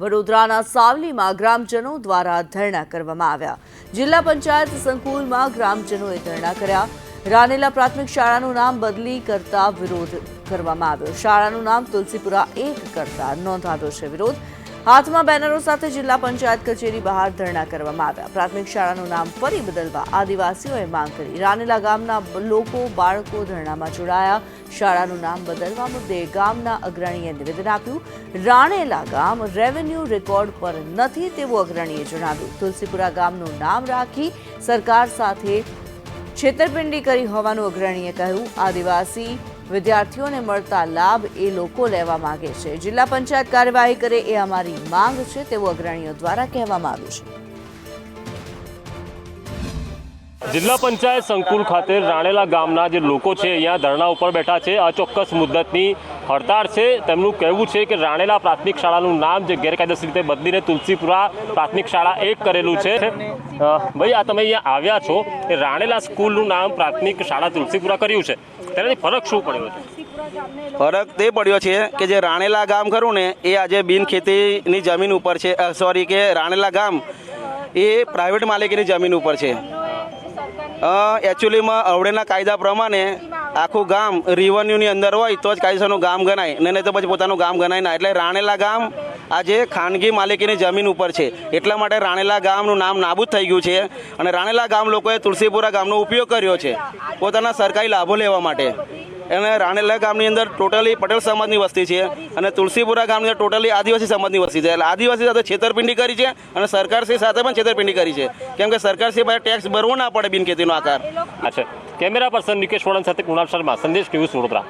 વડોદરાના સાવલીમાં ગ્રામજનો દ્વારા ધરણા કરવામાં આવ્યા. જિલ્લા પંચાયત સંકુલમાં ગ્રામજનોએ ધરણા કર્યા. રાનેલા પ્રાથમિક શાળાનું નામ બદલી કરતા વિરોધ કરવામાં આવ્યો. શાળાનું નામ તુલસીપુરા એક કરતા નોંધાવ્યો છે વિરોધ. હાથમાં બેનરો સાથે જિલ્લા પંચાયત કચેરી બહાર ધરણા કરવામાં આવ્યા. પ્રાથમિક શાળાનું નામ ફરી બદલવા આદિવાસીઓએ માંગ કરી. રાનેલા ગામના લોકો, બાળકો ધરણામાં જોડાયા. શાળાનું નામ બદલવા મુદ્દે ગામના અગ્રણીએ નિવેદન આપ્યું. રાણેલા ગામ રેવન્યુ રેકોર્ડ પર નથી તેવું અગ્રણીએ જણાવ્યું. તુલસીપુરા ગામનું નામ રાખી સરકાર સાથે છેતરપિંડી કરી હોવાનું અગ્રણીએ કહ્યું. આદિવાસી વિદ્યાર્થીઓને મળતા લાભ એ લોકો લેવા માંગે છે. જિલ્લા પંચાયત કાર્યવાહી કરે એ અમારી માંગ છે, તેવું અગ્રણીઓ દ્વારા કહેવામાં આવ્યું છે. જિલ્લા પંચાયત સંકુલ ખાતે રાણેલા ગામના જે લોકો છે, અહીંયા ધરણા ઉપર બેઠા છે. અચોક્કસ મુદ્દતની હડતાળ છે. તેમનું કહેવું છે કે રાણેલા પ્રાથમિક શાળાનું નામ જે ગેરકાયદેસર રીતે બદલીને તુલસીપુરા પ્રાથમિક શાળા એક કરેલું છે. ભાઈ, આ તમે અહીંયા આવ્યા છો એ રાણેલા સ્કૂલનું નામ પ્રાથમિક શાળા તુલસીપુરા કર્યું છે. તેનાથી ફરક શું પડ્યો છે? ફરક તે પડ્યો છે કે જે રાણેલા ગામ ખરું ને, એ આજે બિન ખેતીની જમીન ઉપર છે. સોરી કે રાણેલા ગામ એ પ્રાઇવેટ માલિકીની જમીન ઉપર છે. એકચ્યુઅલીમાં અવડેના કાયદા પ્રમાણે આખું ગામ રિવન્યુની અંદર હોય તો જ કાયદેસરનું ગામ ગણાય. ને નહીં તો પછી પોતાનું ગામ ગણાય ના. એટલે રાણેલા ગામ આજે ખાનગી માલિકીની જમીન ઉપર છે. એટલા માટે રાણેલા ગામનું નામ નાબૂદ થઈ ગયું છે. અને રાણેલા ગામ લોકોએ તુલસીપુરા ગામનો ઉપયોગ કર્યો છે. પોતાના સરકારી લાભો લેવા માટે. અને રાણેલા ગામની અંદર ટોટલી પટેલ સમાજની વસ્તી છે અને તુલસીપુરા ગામની અંદર ટોટલી આદિવાસી સમાજની વસ્તી છે. એટલે આદિવાસી સાથે છેતરપિંડી કરી છે અને સરકારશ્રી સાથે પણ છેતરપિંડી કરી છે. કેમ કે સરકારશ્રી પાસે ટેક્સ ભરવો ના પડે બિનખેતીનો આકાર. અચ્છા. કેમેરા પર્સન નિકેશ વળન સાથે કુણાલ શર્મા. સંદેશ ન્યૂઝ વડોદરા?